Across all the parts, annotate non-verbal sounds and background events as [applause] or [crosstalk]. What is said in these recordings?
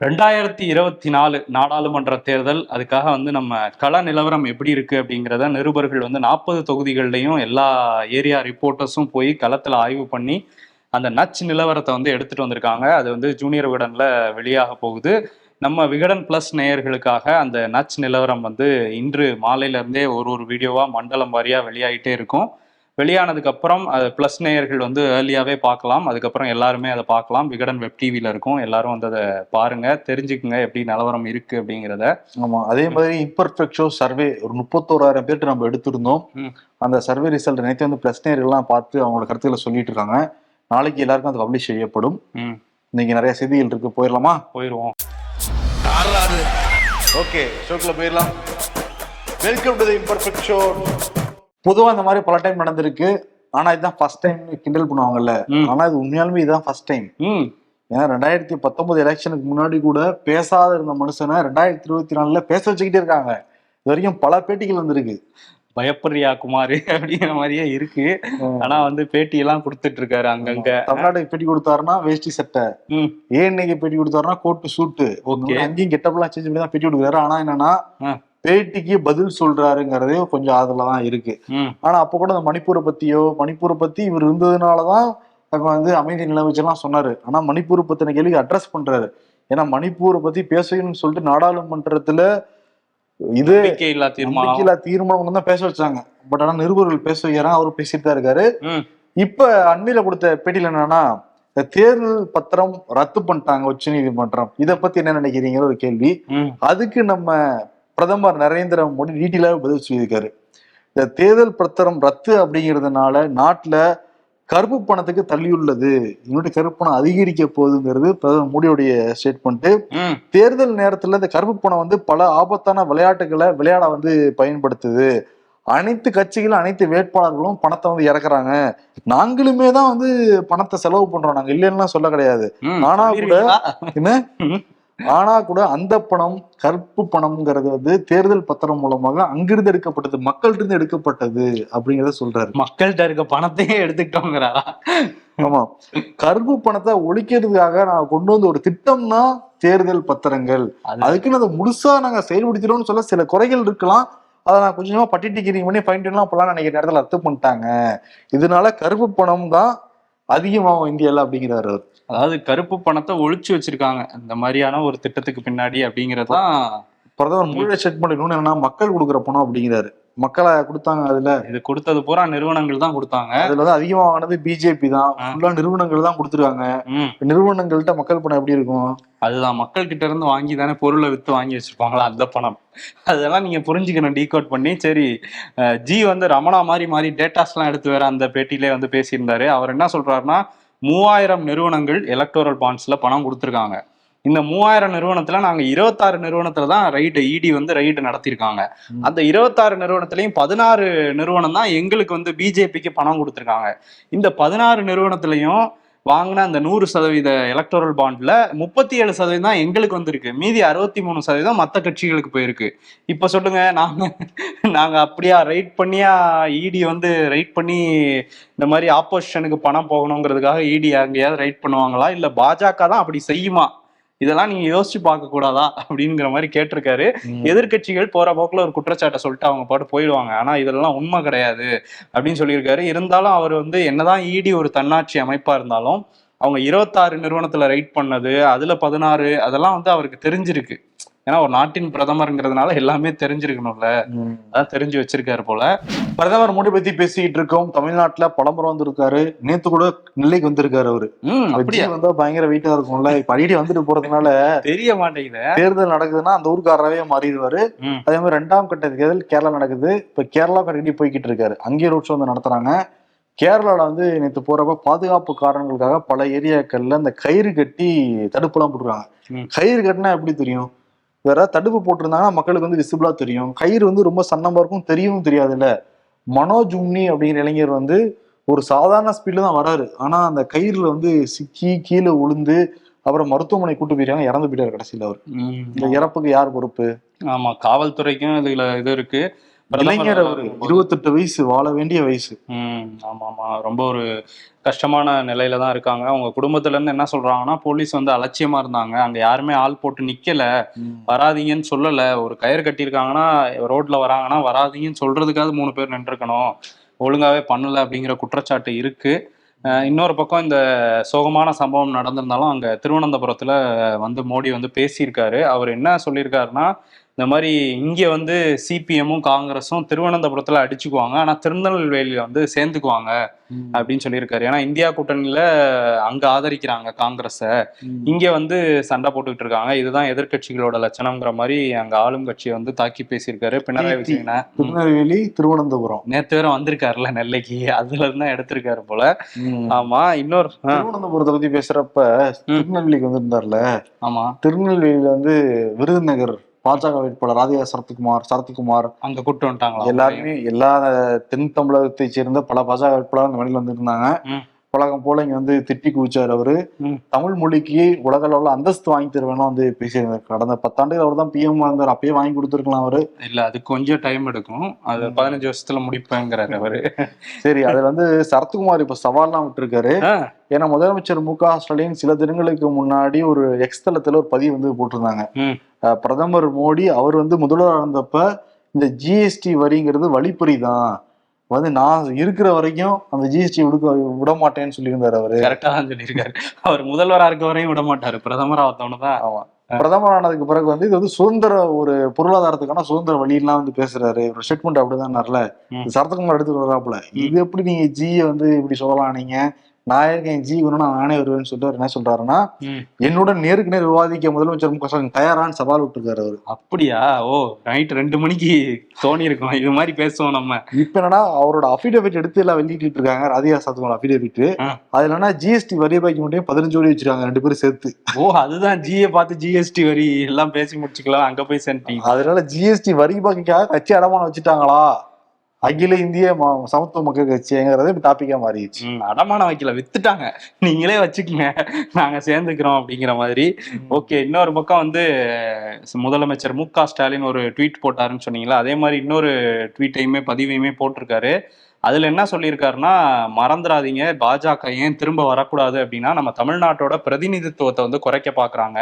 ரெண்டாயிரத்தி இருபத்தி நாலு நாடாளுமன்ற தேர்தல் அதுக்காக வந்து நம்ம கள நிலவரம் எப்படி இருக்கு அப்படிங்கிறத நிருபர்கள் வந்து நாற்பது தொகுதிகள்லையும் எல்லா ஏரியா ரிப்போர்ட்டர்ஸும் போய் களத்தில் ஆய்வு பண்ணி அந்த நச் நிலவரத்தை வந்து எடுத்துட்டு வந்திருக்காங்க. அது வந்து ஜூனியர் விகடன்ல வெளியாக போகுது. நம்ம விகடன் பிளஸ் நேயர்களுக்காக அந்த நச் நிலவரம் வந்து இன்று மாலையிலேருந்தே ஒரு ஒரு வீடியோவா மண்டலம் வாரியா வெளியாகிட்டே இருக்கும். வெளியானதுக்கு அப்புறம் அது பிளஸ் நேயர்கள் வந்து ஏர்லியாவே பார்க்கலாம். அதுக்கப்புறம் எல்லாருமே அதை பார்க்கலாம். விகடன் வெப் டிவில இருக்கும். எல்லாரும் வந்து அதை பாருங்க. தெரிஞ்சுக்குங்க எப்படி நிலவரம் இருக்கு அப்படிங்கிறத. ஆமா. அதே மாதிரி இம்பர்ஃபெக்ட் ஷோ சர்வே ஒரு முப்பத்தோராயிரம் பேர்ட்டு நம்ம எடுத்திருந்தோம். அந்த சர்வே ரிசல்ட் நேற்று வந்து பிளஸ் நேர்கள்லாம் பார்த்து அவங்களோட கருத்துக்களை சொல்லிட்டு இருக்காங்க. நாளைக்கு எல்லாருக்கும் அது பப்ளிஷ் செய்யப்படும். ம். இன்னைக்கு நிறைய செய்திகள் இருக்கு. போயிடலாமா? போயிடுவோம் ஓகே. ஷோக்குள்ள போயிடலாம். Welcome to the imperfect show பொதுவா இந்த மாதிரி பல டைம் நடந்திருக்கு. ஆனா இதுதான் ஃபர்ஸ்ட் டைம் கிண்டல் பண்ணுவாங்கல்ல. ஆனா இது உண்மையாலுமே இதுதான் ஃபர்ஸ்ட் டைம் ஏன்னா ரெண்டாயிரத்தி பத்தொன்பது எலெக்ஷனுக்கு முன்னாடி கூட பேசாத இருந்த மனுஷனை ரெண்டாயிரத்தி இருபத்தி நாலுல பேச வச்சுக்கிட்டே இருக்காங்க. இது வரைக்கும் பல பேட்டிகள் வந்திருக்கு. பயப்படுறியா குமார் [laughs] அப்படிங்கிற மாதிரியே இருக்கு. ஆனா வந்து பேட்டி எல்லாம் கொடுத்துட்டு இருக்காரு அங்கங்க. தமிழ்நாட்டுக்கு பேட்டி கொடுத்தாருன்னா வேஷ்டி சட்டை. ம். ஏஎன்ஐக்கு பேட்டி கொடுத்தாருன்னா கோட்டு சூட்டு அங்கேயும் கெட்டப்லாம் சேஞ்ச் பண்ணி தான் பேட்டி கொடுக்குறாரு. ஆனா என்னன்னா. பேட்டிக்கு பதில் சொல்றாருங்கிறதே கொஞ்சம் அதுல தான் இருக்கு ஆனா அப்ப கூட இந்த மணிப்பூரை பத்தியோ மணிப்பூரை பத்தி இவர் இருந்ததுனாலதான் அங்க வந்து அமைதி நிலவுச்செல்லாம் சொன்னாரு. ஆனா மணிப்பூர் பத்தின கேள்விக்கு அட்ரஸ் பண்றாரு. ஏன்னா மணிப்பூரை பத்தி பேசணும்னு சொல்லிட்டு நாடாளுமன்றத்துல இது நம்பிக்கை இல்லா தீர்மானம். நம்பிக்கையில்லா தீர்மானம் தான் பேச வச்சாங்க. பட் ஆனா நிருபர்கள் பேச வைக்கிறாங்க. அவரு பேசிட்டு தான் இருக்காரு. இப்ப அண்மையில கொடுத்த பேட்டியில என்னன்னா தேர்தல் பத்திரம் ரத்து பண்ணிட்டாங்க உச்ச நீதிமன்றம் இத பத்தி என்ன நினைக்கிறீங்கிற ஒரு கேள்வி. அதுக்கு நம்ம பிரதமர் நரேந்திர மோடி டீட்டெயிலாக பதில் சொல்லியிருக்காரு. இந்த தேர்தல் பத்திரம் ரத்து அப்படிங்கிறதுனால நாட்டுல கருப்பு பணத்துக்கு தள்ளியுள்ளது இன்னொரு கருப்பு பணம் அதிகரிக்க போகுதுங்கிறது பிரதமர் மோடியுடைய ஸ்டேட்மெண்ட் தேர்தல் நேரத்துல இந்த கருப்பு பணம் வந்து பல ஆபத்தான விளையாட்டுகளை விளையாட வந்து பயன்படுத்துது. அனைத்து கட்சிகளும் அனைத்து வேட்பாளர்களும் பணத்தை வந்து இறக்குறாங்க. நாங்களுமே தான் வந்து பணத்தை செலவு பண்றோம். நாங்க இல்லைன்னா சொல்ல கிடையாது. ஆனா கூட-? என்ன. ஆனா கூட அந்த பணம் கருப்பு பணம்ங்கிறது வந்து தேர்தல் பத்திரம் மூலமாக அங்கிருந்து எடுக்கப்பட்டது மக்கள்கிட்ட இருந்து எடுக்கப்பட்டது அப்படிங்கறத சொல்றாரு. மக்கள்கிட்ட இருக்க பணத்தையே எடுத்துக்கிட்டோங்கிறாரா ஆமா. கருப்பு பணத்தை ஒழிக்கிறதுக்காக நான் கொண்டு வந்த ஒரு திட்டம்னா தேர்தல் பத்திரங்கள். அது அதுக்குன்னு அதை முழுசா நாங்க செயல்படுத்திடும்னு சொல்ல சில குறைகள் இருக்கலாம். அதை நான் கொஞ்சமா பட்டி டிக்கிரிங் பண்ணி ஃபைன் எல்லாம் அப்பெல்லாம் நினைக்கிற நேரத்துல ரத்து பண்ணிட்டாங்க. இதனால கருப்பு பணம் தான் அதிகமாகும் இந்தியால அப்படிங்கிறாரு அவர். அதாவது கருப்பு பணத்தை ஒழிச்சு வச்சிருக்காங்க. இந்த மாதிரியான ஒரு திட்டத்துக்கு பின்னாடி அப்படிங்கறதுதான் பிரதமர் மொழியை செக் பண்ணணும் என்னன்னா மக்கள் கொடுக்குற பணம் அப்படிங்கிறாரு. மக்களை கொடுத்தாங்க அதுல. இது கொடுத்தது பூரா நிறுவனங்கள் தான் கொடுத்தாங்க. அதுல வந்து அதிகமா வாங்கினது பிஜேபி தான். ஃபுல்லா நிறுவனங்கள் தான் கொடுத்துருக்காங்க. நிறுவனங்கள்ட்ட மக்கள் பணம் எப்படி இருக்கும்? அதுதான். மக்கள் கிட்ட இருந்து வாங்கி தானே பொருளை வித்து வாங்கி வச்சிருப்பாங்களா அந்த பணம். அதெல்லாம் நீங்க புரிஞ்சுக்கணும் டீகோட் பண்ணி. சரி ஜி வந்து ரமணா மாதிரி மாதிரி டேட்டாஸ் எல்லாம் எடுத்து வேற அந்த பேட்டியிலே வந்து பேசியிருந்தாரு. அவர் என்ன சொல்றாருன்னா மூவாயிரம் நிறுவனங்கள் எலக்டோரல் பாண்ட்ஸ்ல பணம் கொடுத்துருக்காங்க. இந்த மூவாயிரம் நிறுவனத்துல நாங்க இருபத்தாறு நிறுவனத்துல தான் ரைடு இடி வந்து ரைடு நடத்தியிருக்காங்க. ம். அந்த இருபத்தாறு நிறுவனத்திலையும் பதினாறு நிறுவனம் தான் எங்களுக்கு வந்து பிஜேபிக்கு பணம் கொடுத்துருக்காங்க. இந்த பதினாறு நிறுவனத்திலையும் வாங்கின அந்த நூறு சதவீத எலக்டோரல் பாண்ட்ல முப்பத்தி ஏழு சதவீதம் தான் எங்களுக்கு வந்திருக்கு. மீதி அறுபத்தி மூணு சதவீதம் மற்ற கட்சிகளுக்கு போயிருக்கு. இப்ப சொல்லுங்க நாங்க நாங்க அப்படியா ரைட் பண்ணியா இடி வந்து ரைட் பண்ணி இந்த மாதிரி ஆப்போசிஷனுக்கு பணம் போகணுங்கிறதுக்காக இடி அங்கேயாவது ரைட் பண்ணுவாங்களா? இல்ல பாஜக தான் அப்படி செய்யுமா? இதெல்லாம் நீங்க யோசிச்சு பார்க்க கூடாதா அப்படிங்கிற மாதிரி கேட்டிருக்காரு. எதிர்க்கட்சிகள் போற போக்குல ஒரு குற்றச்சாட்டை சொல்லிட்டு அவங்க பாட்டு போயிடுவாங்க. ஆனா இதெல்லாம் உண்மை கிடையாது அப்படின்னு சொல்லியிருக்காரு. இருந்தாலும் அவர் வந்து என்னதான் இடி ஒரு தன்னாட்சி அமைப்பா இருந்தாலும் அவங்க இருபத்தாறு நிறுவனத்துல ரைட் பண்ணது அதுல பதினாறு அதெல்லாம் வந்து அவருக்கு தெரிஞ்சிருக்கு. ஏன்னா ஒரு நாட்டின் பிரதமர்ங்கிறதுனால எல்லாமே தெரிஞ்சிருக்கணும்ல. அதான் தெரிஞ்சு வச்சிருக்காரு போல. பிரதமர் மோடி பத்தி பேசிக்கிட்டு இருக்கோம். தமிழ்நாட்டுல பலமுறை வந்திருக்காரு. நேத்து கூட நெல்லைக்கு வந்திருக்காரு அவரு. அப்படியா? வந்தா பயங்கர வெயிட்டா இருக்கும்ல. இப்ப அடிக்கடி வந்துட்டு போறதுனால தெரிய மாட்டேங்குது. தேர்தல் நடக்குதுன்னா அந்த ஊருக்காரவே மாறிடுவாரு. அதே மாதிரி ரெண்டாம் கட்ட தேர்தல் கேரளா நடக்குது. இப்ப கேரளா கட்டி போய்கிட்டு இருக்காரு. அங்கேயே ரோட் ஷோ வந்து நடத்துறாங்க. கேரளால வந்து நேற்று போறப்ப பாதுகாப்பு காரணங்களுக்காக பல ஏரியாக்கள்ல இந்த கயிறு கட்டி தடுப்புலாம் போட்டுருக்காங்க. கயிறு கட்டினா எப்படி தெரியும்? வேற தடுப்பு போட்டிருந்தாங்கன்னா மக்களுக்கு வந்து விசிபிளா தெரியும். கயிறு வந்து ரொம்ப சன்னமா இருக்கும் தெரியவும் தெரியாதுல்ல. மனோஜ் உம்னி அப்படிங்கிற இளைஞர் வந்து ஒரு சாதாரண ஸ்பீட்ல தான் வராரு. ஆனா அந்த கயிறுல வந்து சிக்கி கீழே விழுந்து அப்புறம் மருத்துவமனை கூட்டு போயிருக்காங்க இறந்து போயிட்டாரு கடைசியில அவர். இந்த இறப்புக்கு யார் பொறுப்பு? ஆமா காவல்துறைக்கும் இதுல இது இருக்கு. இளைஞர் அவரு இருபத்தெட்டு வயசு வாழ வேண்டிய வயசு. ம் ஆமா ஆமா. ரொம்ப ஒரு கஷ்டமான நிலையில தான் இருக்காங்க. அவங்க குடும்பத்துல இருந்து என்ன சொல்றாங்கன்னா போலீஸ் வந்து அலட்சியமா இருந்தாங்க. அங்க யாருமே ஆள் போட்டு நிக்கல. வராதீங்கன்னு சொல்லல. ஒரு கயிறு கட்டியிருக்காங்கன்னா ரோட்ல வராங்கன்னா வராதீங்கன்னு சொல்றதுக்காவது மூணு பேர் நின்றுக்கணும் ஒழுங்காவே பண்ணல அப்படிங்கிற குற்றச்சாட்டு இருக்கு. இன்னொரு பக்கம் இந்த சோகமான சம்பவம் நடந்திருந்தாலும் அங்க திருவனந்தபுரத்துல வந்து மோடி வந்து பேசியிருக்காரு. அவர் என்ன சொல்லியிருக்காருன்னா இந்த மாதிரி இங்க வந்து சிபிஎம்மும் காங்கிரஸும் திருவனந்தபுரத்துல அடிச்சுக்குவாங்க. ஆனா திருநெல்வேலியில வந்து சேர்ந்துக்குவாங்க அப்படின்னு சொல்லியிருக்காரு. ஏன்னா இந்தியா கூட்டணியில அங்க ஆதரிக்கிறாங்க காங்கிரஸை. இங்க வந்து சண்டை போட்டுக்கிட்டு இருக்காங்க. இதுதான் எதிர்க்கட்சிகளோட லட்சணம்ங்கிற மாதிரி அங்க ஆளும் கட்சியை வந்து தாக்கி பேசியிருக்காரு. பினராயி விஜயனை. திருநெல்வேலி திருவனந்தபுரம். நேத்து வேற வந்திருக்காருல்ல நெல்லைக்கு. அதுல இருந்து எடுத்திருக்காரு போல. ஆமா இன்னொரு திருவனந்தபுரத்தை பத்தி பேசுறப்ப திருநெல்வேலிக்கு வந்திருந்தார்ல. ஆமா. திருநெல்வேலியில வந்து விருதுநகர் பாஜக வேட்பாளர் ராதிகா சரத்குமார் சரத்குமார். அங்க கூப்பிட்டு வந்துட்டாங்களா? எல்லாருமே எல்லா தென் தமிழகத்தை சேர்ந்த பல பாஜக வேட்பாளர் அந்த வழியில் வந்திருந்தாங்க. ம். உலகம் போல இங்க வந்து திட்டி குவிச்சார் அவரு. தமிழ் மொழிக்கு உலக அளவுல அந்தஸ்து வாங்கி தருவேன்னு வந்து பேசியிருந்தார். கடந்த பத்தாண்டுகள் அவர் தான் பிஎம் இருந்தார் அப்பயே வாங்கி கொடுத்துருக்கலாம் அவரு. இல்ல அது கொஞ்சம் டைம் எடுக்கும். அது பதினஞ்சு வருஷத்துல முடிப்பேங்கிறாரு அவரு. சரி அதுல வந்து சரத்குமார் இப்ப சவால்லாம் விட்டுருக்காரு. ஏன்னா முதலமைச்சர் மு க ஸ்டாலின் சில தினங்களுக்கு முன்னாடி ஒரு எக்ஸ் தளத்துல ஒரு பதிவு வந்து போட்டிருந்தாங்க. பிரதமர் மோடி அவர் வந்து முதல்வராக இருந்தப்ப இந்த ஜிஎஸ்டி வரிங்கிறது வழிப்பறி தான் வந்து நான் இருக்கிற வரைக்கும் அந்த ஜிஎஸ்டி விடுக்க விட மாட்டேன்னு சொல்லியிருந்தாரு அவரு. கரெக்டா தான் சொல்லியிருக்காரு. அவர் முதல்வரா இருக்க வரையும் விட மாட்டாரு பிரதமர் ஆத்தவனு தான் ஆமா பிரதமர் ஆனதுக்கு பிறகு வந்து இது வந்து சுதந்திர ஒரு பொருளாதாரத்துக்கான சுதந்திர வழியெல்லாம் வந்து பேசுறாரு. ஒரு ஸ்டேட்மெண்ட் அப்படிதான்ல ம். சரத்குமார் எடுத்து வர்றாப்புல இது எப்படி நீங்க ஜியை வந்து இப்படி சொல்லலாம் நீங்க? நான் இருக்கேன் ஜி வேணும்னா நானே வருவேன்னு சொல்லிட்டு என்ன சொல்றாருன்னா ம். என்னுடன் நேருக்கு நேர் விவாதிக்க முதலமைச்சர் மு ஸ்டாலின் தயாரான்னு சவால் விட்டுருக்காரு அவரு. அப்படியா? ஓ நைட் ரெண்டு மணிக்கு தோணி இருக்கும். இது மாதிரி பேசுவோம் நம்ம. இப்ப என்னன்னா அவரோட அபிடேவிட் எடுத்து எல்லாம் வெளியிட்டு இருக்காங்க. ராதிகா சரத்குமார் அபிடேவிட் என்னன்னா ஜிஎஸ்டி வரி பாக்கி மட்டும் பதினஞ்சு கோடி வச்சிருக்காங்க ரெண்டு பேரும் சேர்த்து. ஓ அதுதான் ஜிஏ பார்த்து ஜிஎஸ்டி வரி எல்லாம் பேசி முடிச்சுக்கலாம். அங்க போய் சென்ட்டீங்க அதனால ஜிஎஸ்டி வரி பாக்கிக்காக கட்சி அடமானம் வச்சுட்டாங்களா? அகில இந்திய சமத்துவ மக்கள் கட்சிங்கிறது டாபிக்கா மாறிடுச்சு. ம், அடமானம் வைக்கல வித்துட்டாங்க. நீங்களே வச்சுக்கோங்க. நாங்க சேர்ந்துக்கிறோம் அப்படிங்கிற மாதிரி. ஓகே இன்னொரு பக்கம் வந்து முதலமைச்சர் மு க ஸ்டாலின் ஒரு ட்வீட் போட்டாருன்னு சொன்னீங்களா? அதே மாதிரி இன்னொரு ட்வீட்டையுமே பதிவையுமே போட்டிருக்காரு. அதுல என்ன சொல்லியிருக்காருன்னா மறந்துடாதீங்க பாஜக ஏன் திரும்ப வரக்கூடாது? அப்படின்னா நம்ம தமிழ்நாட்டோட பிரதிநிதித்துவத்தை வந்து குறைக்க பாக்குறாங்க.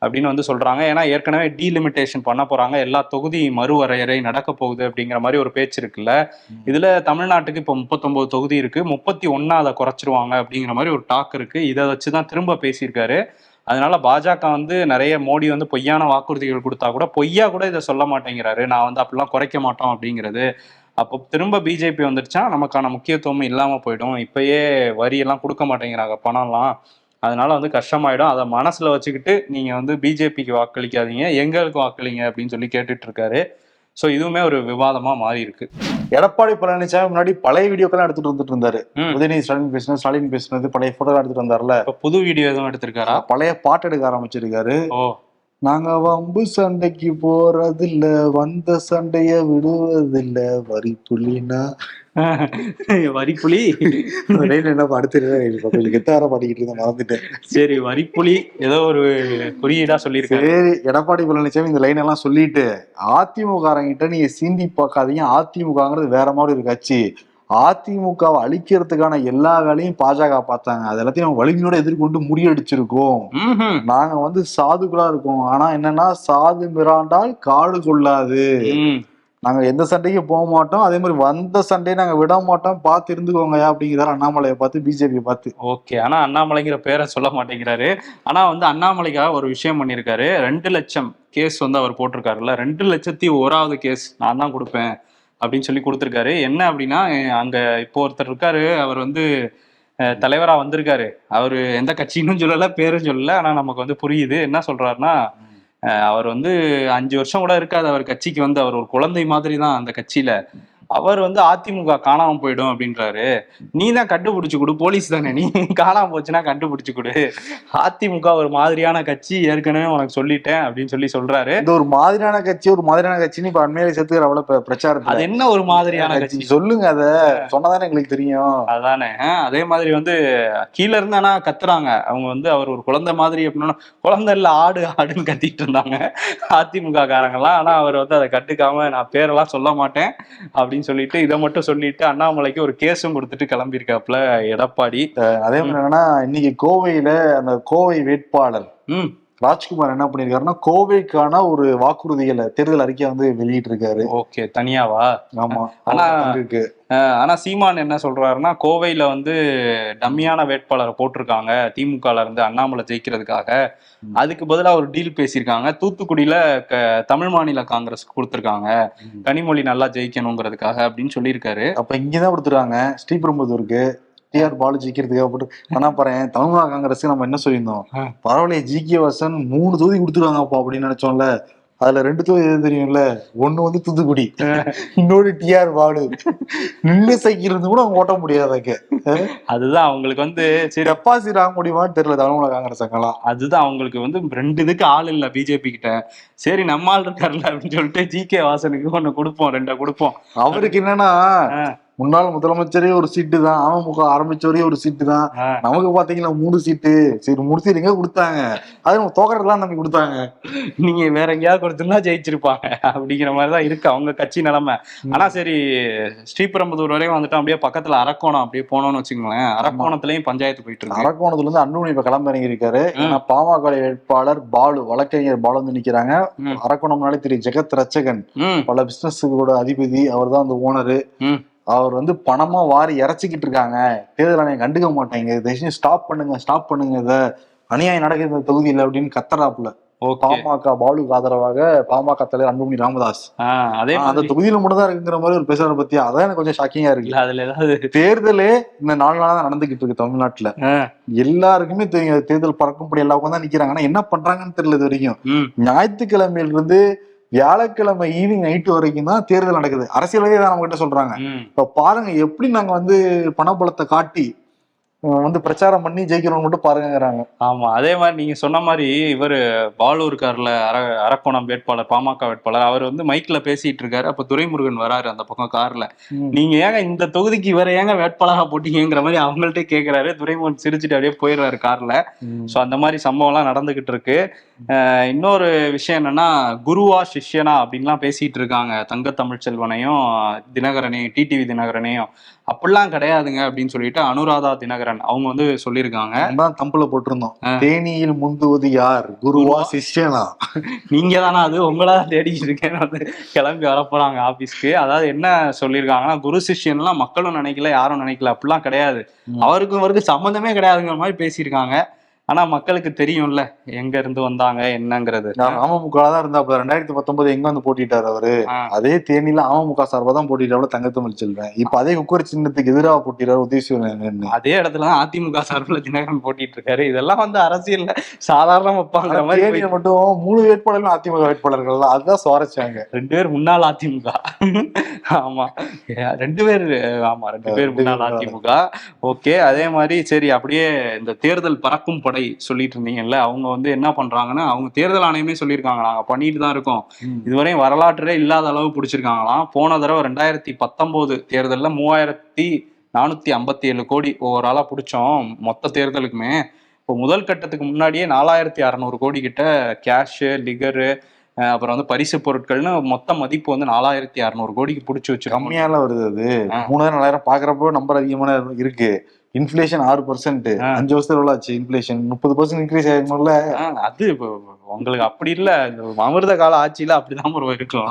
அப்படின்னு வந்து சொல்றாங்க. ஏன்னா ஏற்கனவே டீலிமிட்டேஷன் பண்ண போறாங்க. எல்லா தொகுதி மறுவரையறை நடக்க போகுது அப்படிங்கிற மாதிரி ஒரு பேச்சு இருக்குல்ல. இதுல தமிழ்நாட்டுக்கு இப்போ முப்பத்தொன்பது தொகுதி இருக்கு. முப்பத்தி ஒன்னா அதை குறைச்சிருவாங்க அப்படிங்கிற மாதிரி ஒரு டாக் இருக்கு. இதை வச்சுதான் திரும்ப பேசியிருக்காரு. அதனால பாஜக வந்து நிறைய மோடி வந்து பொய்யான வாக்குறுதிகள் கொடுத்தா கூட பொய்யா கூட இதை சொல்ல மாட்டேங்கிறாரு. நான் வந்து அப்படிலாம் குறைக்க மாட்டோம் அப்படிங்கிறது. அப்போ திரும்ப பிஜேபி வந்துருச்சா? நமக்கான முக்கியத்துவம் இல்லாம போயிடும். இப்பயே வரி எல்லாம் கொடுக்க மாட்டேங்கிறாங்க பணம்லாம். அதனால வந்து கஷ்டமாயிடும். அதை மனசுல வச்சுக்கிட்டு நீங்க வந்து பிஜேபிக்கு வாக்களிக்காதீங்க. எங்களுக்கு வாக்களிங்க அப்படின்னு சொல்லி கேட்டுட்டு இருக்காரு ஸோ இதுவுமே ஒரு விவாதமா மாறி இருக்கு எடப்பாடி பழனிசாமி முன்னாடி பழைய வீடியோக்கெல்லாம் எடுத்துட்டு வந்துட்டு இருந்தாரு. உதயநிதி ஸ்டாலின் பேசினது ஸ்டாலின் பேசினது பழைய போட்டோ எடுத்துட்டு வந்தாருல இப்ப புது வீடியோ எதுவும் எடுத்திருக்காரா? பழைய பாட்டு எடுக்க ஆரம்பிச்சிருக்காரு. ஓ. நாங்க வம்பு சண்டைக்கு போறதில்ல வந்த சண்டைய விடுவதில்ல. வரி புள்ளினா? வரிப்புலி என்ன கொஞ்சம் கெத்தார பாடிக்கிட்டு இருந்தேன் மறந்துட்டேன். சரி வரிப்புலி ஏதோ ஒரு குறியீடா சொல்லியிருக்காரு. சரி எடப்பாடி பழனிசாமி இந்த லைன் எல்லாம் சொல்லிட்டு அதிமுகங்கிட்ட நீங்க சீண்டி பார்க்காதீங்க அதிமுகங்கிறது வேற மாதிரி ஒரு கட்சி. அதிமுகவை அழிக்கிறதுக்கான எல்லா வேலையும் பாஜக பார்த்தாங்க. அது எல்லாத்தையும் வலிமையோட எதிர்கொண்டு முறியடிச்சிருக்கோம். நாங்க வந்து சாதுகளா இருக்கோம். ஆனா என்னன்னா சாது மிராண்டால் காடு கொள்ளாது. நாங்க எந்த சண்டைக்கும் போக மாட்டோம். அதே மாதிரி வந்த சண்டையை நாங்க விட மாட்டோம். பார்த்து இருந்துக்கோங்கயா அப்படிங்கிறாரு அண்ணாமலையை பார்த்து பிஜேபி பார்த்து. ஓகே. ஆனா அண்ணாமலைங்கிற பேரை சொல்ல மாட்டேங்கிறாரு. ஆனா வந்து அண்ணாமலைக்காக ஒரு விஷயம் பண்ணியிருக்காரு. ரெண்டு லட்சம் கேஸ் வந்து அவர் போட்டிருக்காருல்ல. ரெண்டு லட்சத்தி ஓராவது கேஸ் நான் தான் கொடுப்பேன். அப்படின்னு சொல்லி கொடுத்துருக்காரு. என்ன அப்படின்னா அங்க இப்போ ஒருத்தர் இருக்காரு. அவர் வந்து தலைவரா வந்திருக்காரு. அவரு எந்த கட்சின்னு சொல்லல பேரும் சொல்லல. ஆனா நமக்கு வந்து புரியுது. என்ன சொல்றாருன்னா அவர் வந்து அஞ்சு வருஷம் கூட இருக்காது. அவர் கட்சிக்கு வந்து அவர் ஒரு குழந்தை மாதிரி தான் அந்த கட்சியில. அவர் வந்து அதிமுக காணாம போயிடும் அப்படின்றாரு. நீ தான் கண்டுபிடிச்சு கொடு போலீஸ் தானே. நீ காணாம போச்சுன்னா கண்டுபிடிச்சு கொடு. அதிமுக ஒரு மாதிரியான கட்சி ஏற்கனவே உனக்கு சொல்லிட்டேன் அப்படின்னு சொல்லி சொல்றாரு. இந்த ஒரு மாதிரியான கட்சி ஒரு மாதிரியான கட்சின்னு இப்ப அண்மையில சேர்த்துக்கிற அவ்வளவு பிரச்சாரம் அது என்ன ஒரு மாதிரியான கட்சி? சொல்லுங்க அத. சொன்னதானே எங்களுக்கு தெரியும். அதானே. அதே மாதிரி வந்து கீழ இருந்தானா கத்துறாங்க. அவங்க வந்து அவர் ஒரு குழந்தை மாதிரி அப்படின்னா குழந்தை இல்ல ஆடு ஆடுன்னு கத்திட்டு இருந்தாங்க. அதிமுக காரங்க எல்லாம் ஆனா அவர் வந்து அதை கட்டுக்காம நான் பேரெல்லாம் சொல்ல மாட்டேன். அப்படின்னு சொல்லிட்டு இதை மட்டும் சொல்லிட்டு அண்ணாமலைக்கு ஒரு கேஸும் கொடுத்துட்டு கிளம்பியிருக்காப்புல எடப்பாடி. அதே மாதிரி என்னன்னா இன்னைக்கு கோவையில அந்த கோவை வேட்பாளர் ராஜ்குமார் என்ன பண்ணிருக்காருன்னா கோவைக்கான ஒரு வாக்குறுதிகளை தேர்தல் அறிக்கையை வந்து வெளியிட்டு இருக்காரு ஓகே தனியாவா? ஆமா ஆனா- இருக்கு ஆனா சீமான் என்ன சொல்றாருன்னா கோவையில வந்து டம்மியான வேட்பாளரை போட்டிருக்காங்க திமுகல இருந்து அண்ணாமலை ஜெயிக்கிறதுக்காக. அதுக்கு பதிலா ஒரு டீல் பேசியிருக்காங்க. தூத்துக்குடியில க- தமிழ் மாநில காங்கிரஸ் கொடுத்திருக்காங்க. கனிமொழி நல்லா ஜெயிக்கணுங்கிறதுக்காக அப்படின்னு சொல்லியிருக்காரு. அப்ப இங்கதான் கொடுத்துருக்காங்க ஸ்ரீபெரும்புதூருக்கு. டிஆர் பாலு ஜெயிக்கிறதுக்காக போட்டு ஆனா பாரு தமிழ்நாடு காங்கிரஸ் நம்ம என்ன சொல்லியிருந்தோம்? ஆ. பரவாயில்ல ஜி கே வாசன் மூணு தொகுதி கொடுத்துருவாங்கப்பா அப்படின்னு நினைச்சோம்ல. அதுல ரெண்டு தொகுதி எது தெரியும்ல? ஒண்ணு வந்து தூத்துக்குடி இன்னொரு டிஆர் பாலு. நின்று சைக்கிள் இருந்து கூட அவங்க ஓட்ட முடியாதாக்க அதுதான் அவங்களுக்கு வந்து சரி. டெபாசிட் ஆக முடியுமான்னு தெரியல தமிழ்நாடு காங்கிரஸ் அங்கெல்லாம் அதுதான் அவங்களுக்கு வந்து ரெண்டு இதுக்கு ஆள் இல்ல பிஜேபி கிட்ட. சரி நம்ம ஆள் இருக்காருல்ல அப்படின்னு சொல்லிட்டு ஜி கே வாசனுக்கு ஒண்ணு கொடுப்போம் ரெண்டை கொடுப்போம். அவருக்கு என்னன்னா. முன்னாள் முதலமைச்சரே ஒரு சீட்டு தான் அமமுக ஆரம்பிச்சவரே ஒரு சீட்டு தான். நமக்கு பாத்தீங்கன்னா மூணு சீட்டு சரி முடிச்சிருங்க கொடுத்தாங்க? அது நம்ம தோக்கறதுலாம் நம்பி கொடுத்தாங்க. நீங்க வேற எங்கேயாவது கொடுத்துருந்தா ஜெயிச்சிருப்பாங்க. அப்படிங்கிற மாதிரிதான் இருக்கு அவங்க கட்சி நிலைமை. ஆனா சரி ஸ்ரீபெரும்புதூர் வரையும் வந்துட்டு அப்படியே பக்கத்துல அரக்கோணம் அப்படியே போனோம்னு வச்சுக்கோங்களேன். அரக்கோணத்துலயும் பஞ்சாயத்து போயிட்டு இருக்கு. அரக்கோணத்துல இருந்து அன்புமணி இப்ப கிளம்பிறங்கி இருக்காரு. ஏன்னா பாமக வேட்பாளர் பாலு வழக்கறிஞர் பாலு வந்து நிக்கிறாங்க. அரக்கோணம்னாலே திரு ஜெகத் ரச்சகன் பல பிசினஸுகளோட அதிபதி அவர் தான் அந்த ஓனரு. அவர் வந்து பணமா வாரி இறைச்சிக்கிட்டு இருக்காங்க. தேர்தல் ஆணையம் கண்டுக்க மாட்டாங்க. தயவுசெய்து ஸ்டாப் பண்ணுங்க ஸ்டாப் பண்ணுங்க இத. அநியாயம் நடக்குது இந்த தொகுதியில அப்படின்னு கத்தறாப்புல. ஓகே. பாமக பாலுக்கு ஆதரவாக பாமக தலைவர் அன்புமணி ராமதாஸ். அதே அந்த தொகுதியில மட்டும் தான் இருக்குங்கிற மாதிரி ஒரு பேசுறாரு பத்தி அதான் எனக்கு கொஞ்சம் ஷாக்கிங்கா இருக்கு. அதுல ஏதாவது தேர்தலே இந்த நாலு நாளா தான் நடந்துகிட்டு இருக்கு தமிழ்நாட்டுல. எல்லாருக்குமே தெரியும் தேர்தல் பறக்கும்படி எல்லா உட்காந்து தான் நிக்கிறாங்க. ஆனா என்ன பண்றாங்கன்னு தெரியல இது வரைக்கும். ஞாயிற்றுக்கிழமையில இருந்து வியாழக்கிழமை ஈவினிங் நைட்டு வரைக்கும் தான் தேர்தல் நடக்குது. அரசியலே தான் நம்ம கிட்ட சொல்றாங்க இப்ப பாருங்க எப்படி நாங்க வந்து பணபலத்தை காட்டி வந்து பிரச்சாரம் பண்ணி ஜெயிக்கிறோம் மட்டும் பாருங்கிறாங்க ஆமா அதே மாதிரி நீங்க சொன்ன மாதிரி இவரு பாலு இருக்காருல அர அரக்கோணம் வேட்பாளர் பாமக வேட்பாளர் அவர் வந்து மைக்ல பேசிட்டு இருக்காரு. அப்ப துரைமுருகன் வராரு அந்த பக்கம் கார்ல. நீங்க ஏங்க இந்த தொகுதிக்கு இவரை ஏங்க வேட்பாளரா போட்டீங்கிற மாதிரி அவங்கள்ட்ட கேக்குறாரு. துரைமுருகன் சிரிச்சுட்டு அப்படியே போயிடுறாரு கார்ல. ஸோ அந்த மாதிரி சம்பவம்லாம் நடந்துகிட்டு இருக்கு. இன்னொரு விஷயம் என்னன்னா குருவா சிஷ்யனா அப்படின்லாம் பேசிட்டு இருக்காங்க. தங்க தமிழ்ச்செல்வனையும் தினகரனையும் டிடிவி தினகரனையும். அப்படிலாம் கிடையாதுங்க அப்படின்னு சொல்லிட்டு அனுராதா தினகரன் அவங்க வந்து சொல்லியிருக்காங்க. தான் தம்புல போட்டிருந்தோம். தேனியில் முந்துவது யார்? குருவா சிஷ்யனா? [laughs] நீங்க தானே அது? உங்களா தேடிக்கிட்டு இருக்கேன்னு வந்து கிளம்பி வரப்போறாங்க ஆபீஸ்க்கு. அதாவது என்ன சொல்லியிருக்காங்கன்னா குரு சிஷ்யன்லாம் மக்களும் நினைக்கல யாரும் நினைக்கல. அப்படிலாம் கிடையாது. அவருக்கும் அவருக்கு சம்மந்தமே கிடையாதுங்கிற மாதிரி பேசியிருக்காங்க. ஆனா மக்களுக்கு தெரியும்ல எங்க இருந்து வந்தாங்க என்னங்கிறது. அமமுக தான் இருந்தாப்ல ரெண்டாயிரத்தி பத்தொன்பது எங்க வந்து போட்டிட்டாரு அவரு. அதே தேனியில அமமுக சார்பா தான் போட்டிட்டாப்ல தங்கத்தமிழ் செல்வன் இப்ப அதே குக்கர் சின்னத்துக்கு எதிராக போட்டிட்டாரு உதயசூரியன் அதே இடத்துலதான் அதிமுக சார்பில் தினகரன் போட்டிட்டு இருக்காரு இதெல்லாம் வந்து அரசியல்ல சாதாரண வைப்பாங்கிற மாதிரி தேனியில போய் மட்டும் மூணு வேட்பாளர்களும் அதிமுக வேட்பாளர்கள் தான். அதுதான் சுவாரஸ்யாங்க ரெண்டு பேர் முன்னாள் அதிமுக. ஆமா. ரெண்டு பேர் ஆமா ரெண்டு பேர் முன்னாள் அதிமுக. ஓகே அதே மாதிரி சரி அப்படியே இந்த தேர்தல் பறக்கும் படை சொல்லிட்டு இருந்தீங்கல்ல அவங்க வந்து என்ன பண்றாங்கன்னா அவங்க தேர்தல் ஆணையமே சொல்லியிருக்காங்க நாங்க பண்ணிட்டு தான் இருக்கோம். இதுவரையும் வரலாற்றிலே இல்லாத அளவு பிடிச்சிருக்காங்களாம். போன தடவை ரெண்டாயிரத்தி பத்தொன்பது தேர்தல்ல மூவாயிரத்தி நானூத்தி ஐம்பத்தி ஏழு கோடி ஓவராலா பிடிச்சோம் மொத்த தேர்தலுக்குமே. இப்போ முதல் கட்டத்துக்கு முன்னாடியே நாலாயிரத்தி அறநூறு கோடி கிட்ட கேஷு லிகரு அப்புறம் வந்து பரிசு பொருட்கள்னு மொத்த மதிப்பு வந்து நாலாயிரத்தி அறநூறு கோடிக்கு பிடிச்சி வச்சிருக்கோம். கம்மியால வருது அது. மூணாயிரம் நாலாயிரம் பாக்குறப்போ நம்பர் அதிகமான இருக்கு. இன்ஃபிளேஷன் ஆறு பர்சன்ட். அஞ்சு வருஷத்துல எவ்வளவு ஆச்சு? இன்ஃபிளேஷன் முப்பது பர்சன்ட் இன்க்ரீஸ் ஆயிருக்கும்ல. அது இப்போ உங்களுக்கு அப்படி இல்லை. இந்த அமிர்த கால ஆட்சியில் அப்படிதான் ஒரு இருக்கும்.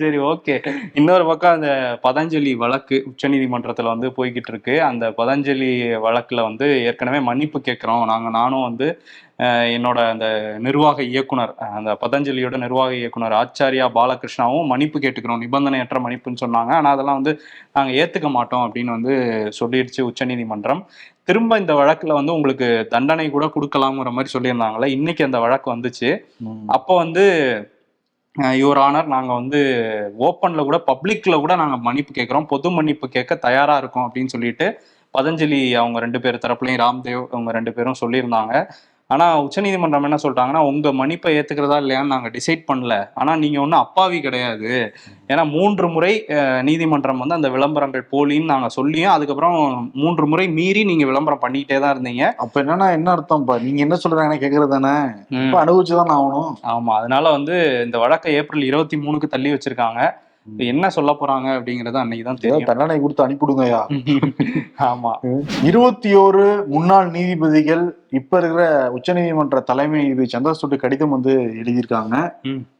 சரி ஓகே இன்னொரு பக்கம் அந்த பதஞ்சலி வழக்கு உச்சநீதிமன்றத்தில் வந்து போய்கிட்டு இருக்கு. அந்த பதஞ்சலி வழக்கில் வந்து ஏற்கனவே மன்னிப்பு கேட்குறோம். நாங்கள் நானும் வந்து என்னோட அந்த நிர்வாக இயக்குனர் அந்த பதஞ்சலியோட நிர்வாக இயக்குனர் ஆச்சாரியா பாலகிருஷ்ணாவும் மன்னிப்பு கேட்டுக்கிறோம். நிபந்தனையற்ற மன்னிப்புன்னு சொன்னாங்க. ஆனால் அதெல்லாம் வந்து நாங்கள் ஏற்றுக்க மாட்டோம் அப்படின்னு வந்து சொல்லிடுச்சு உச்சநீதிமன்றம். திரும்ப இந்த வழக்குல வந்து உங்களுக்கு தண்டனை கூட கொடுக்கலாம்ங்கிற மாதிரி சொல்லியிருந்தாங்கல்ல இன்னைக்கு அந்த வழக்கு வந்துச்சு. அப்போ வந்து யுவர் ஆனர் நாங்க வந்து ஓப்பன்ல கூட பப்ளிக்ல கூட நாங்க மன்னிப்பு கேட்கிறோம் பொது மன்னிப்பு கேட்க தயாரா இருக்கோம் அப்படின்னு சொல்லிட்டு பதஞ்சலி அவங்க ரெண்டு பேர் தரப்புலையும் ராம்தேவ் அவங்க ரெண்டு பேரும் சொல்லியிருந்தாங்க. ஆனா உச்சநீதிமன்றம் என்ன சொல்லிட்டாங்கன்னா உங்க மன்னிப்பை ஏத்துக்கிறதா இல்லையான்னு நாங்க டிசைட் பண்ணல. ஆனா நீங்க ஒன்றும் அப்பாவி கிடையாது. ஏன்னா மூன்று முறை நீதிமன்றம் வந்து அந்த விளம்பரங்கள் போலின்னு நாங்க சொல்லியும் அதுக்கப்புறம் மூன்று முறை மீறி நீங்க விளம்பரம் பண்ணிக்கிட்டே தான் இருந்தீங்க. அப்ப என்னன்னா என்ன அர்த்தம்ப்பா? நீங்க என்ன சொல்றாங்கன்னு கேக்குறது தானே ம். இப்ப அனுபவிச்சுதான் ஆகணும். ஆமா அதனால வந்து இந்த வழக்கை ஏப்ரல் இருபத்தி மூணுக்கு தள்ளி வச்சிருக்காங்க. என்ன சொல்ல போறாங்க அப்படிங்கறது அன்னைக்கு தான் தெரியும். தண்டனை கொடுத்து அனுப்பிவிடுங்கய்யா. [laughs] ஆமா. இருபத்தி ஓரு முன்னாள் நீதிபதிகள் இப்ப இருக்கிற உச்சநீதிமன்ற தலைமை நீதிபதி சந்திரசூட் கடிதம் வந்து எழுதியிருக்காங்க.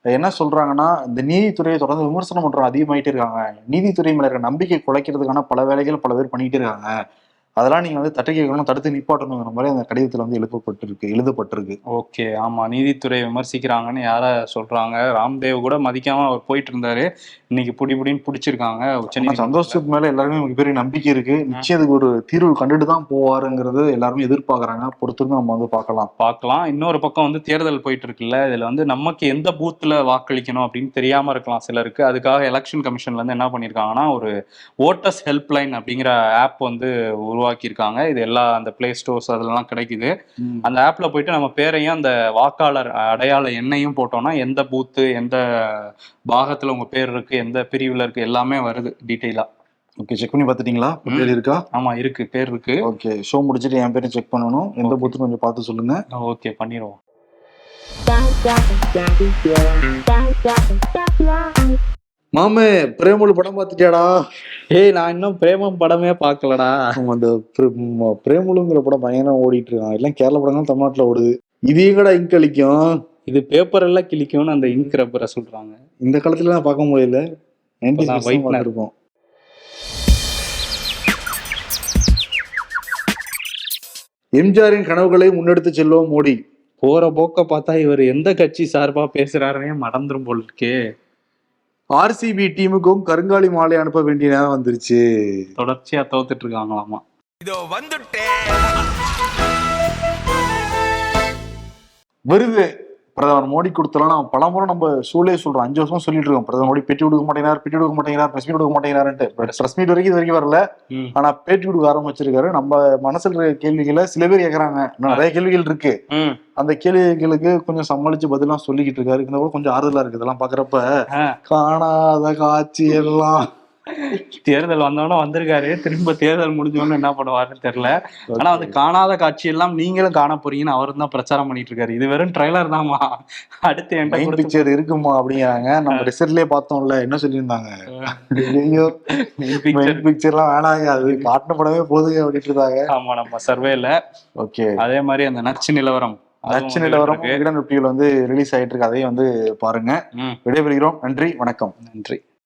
என்ன சொல்றாங்கன்னா இந்த நீதித்துறையை தொடர்ந்து விமர்சனம் பண்றவங்க அதிகமாயிட்டே இருக்காங்க. நீதித்துறை மேல இருக்க நம்பிக்கை குலைக்கிறதுக்கான பல வேலைகள் பல பேர் பண்ணிக்கிட்டே இருக்காங்க. அதெல்லாம் நீங்க வந்து தட்டி கேட்கணும் தடுத்து நிப்பாட்டணுங்கிற மாதிரி அந்த கடிதத்துல வந்து எழுதப்பட்டிருக்கு எழுதப்பட்டிருக்கு. ஓகே ஆமா. நீதித்துறை விமர்சிக்கிறாங்கன்னு யார சொல்றாங்க? ராம்தேவ் கூட மதிக்காம அவர் போயிட்டு இருந்தாரு. இன்னைக்கு புடி புடின்னு பிடிச்சிருக்காங்க உச்சநீதிமன்றம் சந்தோஷத்துக்கு மேல எல்லாருமே மிகப்பெரிய நம்பிக்கை இருக்கு. நிச்சயம் அதுக்கு ஒரு தீர்வு கண்டுட்டு தான் போவாருங்கிறது எல்லாருமே எதிர்பார்க்கறாங்க. பொறுத்திருந்து நம்ம வந்து பார்க்கலாம். பார்க்கலாம். இன்னொரு பக்கம் வந்து தேர்தல் போயிட்டு இருக்குல்ல. இதுல வந்து நமக்கு எந்த பூத்துல வாக்களிக்கணும் அப்படின்னு தெரியாம இருக்கலாம் சிலருக்கு. அதுக்காக எலெக்ஷன் கமிஷன்ல இருந்து என்ன பண்ணிருக்காங்கன்னா ஒரு ஓட்டர்ஸ் ஹெல்ப்லைன் அப்படிங்கிற ஆப் வந்து உருவாக்கியிருக்காங்க. இது எல்லா அந்த பிளே ஸ்டோர்ஸ் அதெல்லாம் கிடைக்குது. அந்த ஆப்ல போயிட்டு நம்ம பேரையும் அந்த வாக்காளர் அடையாள எண்ணையும் போட்டோம்னா எந்த பூத்து எந்த பாகத்துல உங்க பேர் இருக்கு எந்த பிரிவுல இருக்கு எல்லாமே வருது டீட்டெயிலா ஓகே செக் பண்ணி பார்த்துட்டீங்களா? பேர் இருக்கா? ஆமா இருக்கு. பேர் இருக்கு. ஓகே ஷோ முடிச்சுட்டு என் பேரும் செக் பண்ணணும். எந்த Okay. பூத்துன்னு கொஞ்சம் பார்த்து சொல்லுங்க. ஓகே பண்ணிடுவோம். மாமே பிரேமலு படம் பார்த்துட்டியாடா? ஏய் நான் இன்னும் பிரேமம் படமே பார்க்கலடா. அந்த பிரேமலுங்கிற படம் பயங்கரம் ஓடிட்டு இருக்கான். எல்லாம் கேரள படங்கள் தமிழ்நாட்டுல ஓடுது. இது எங்கடா இங்க் அளிக்கும் இது பேப்பர் எல்லாம் கிழிக்கும்னு அந்த இங்க் ரப்பரை சொல்றாங்க. இந்த காலத்துல நான் பார்க்க முடியல. பார்த்துருக்கோம் எம்ஜிஆரின் கனவுகளை முன்னெடுத்து செல்வோம் மோடி. போற போக்க பார்த்தா இவர் எந்த கட்சி சார்பா பேசுறாருன்னே மறந்துரும் போல இருக்கே ஆர்சிபி டீமுக்கும் கருங்காலி மாலை அனுப்ப வேண்டிய நேரம் வந்துருச்சு. தொடர்ச்சியா தோத்துட்டு இருக்காங்களாமா இதோ வந்துட்டேன். வருது. பிரதமர் மோடி கொடுத்தலாம். நம்ம பலமுறை நம்ம ஷூலே சொல்றோம். அஞ்சு வருஷம் சொல்லிட்டு இருக்கோம். பிரதமர் மோடி பேட்டி கொடுக்க மாட்டேங்கிறார் பேட்டி கொடுக்க மாட்டேங்கிறார் பிரஸ் மீட் கொடுக்க மாட்டேங்கிறாருன்ட்டு. பிரஸ் மீட் வரைக்கும் இது வரைக்கும் வரல. ஆனா பேட்டி கொடுக்க ஆரம்பிச்சிருக்காரு. நம்ம மனசுல இருக்க கேள்விகளை சில பேர் கேக்குறாங்க. இன்னும் நிறைய கேள்விகள் இருக்கு. அந்த கேள்விகளுக்கு கொஞ்சம் சமாளிச்சு பதிலாம் சொல்லிக்கிட்டு இருக்காரு. இந்த கூட கொஞ்சம் ஆறுதலா இருக்கு. இதெல்லாம் பாக்குறப்ப. காணாத காட்சி எல்லாம். தேர்தல் வந்தோடனே வந்திருக்காரு. திரும்ப தேர்தல் முடிஞ்சோன்னு என்ன பண்ணுவாருன்னு தெரியல. ஆனா அது காணாத காட்சி எல்லாம் நீங்களும் காண போறீங்கன்னு அவரும் தான் பிரச்சாரம் பண்ணிட்டு இருக்காரு. இது வெறும் ட்ரைலர் தான்மா. அடுத்து கொடுத்து பிக்சர் இருக்குமா அப்படிங்கிறாங்க. நம்ம ரிசல்ட்லயே பார்த்தோம்ல என்ன சொல்லியிருந்தாங்க? ஐயோ. மெயின் பிக்சர்லாம் வேணாங்க. அது காட்டின படமே போதுங்க அப்படின்ட்டு இருந்தாங்க. ஆமா நம்ம சர்வேல ஓகே. அதே மாதிரி அந்த நச்சு நிலவரம். நச்சு நிலவரம். விகடன் வந்து ரிலீஸ் ஆயிட்டு இருக்கு. அதையும் வந்து பாருங்க. விடைபெறுகிறோம். நன்றி வணக்கம். நன்றி.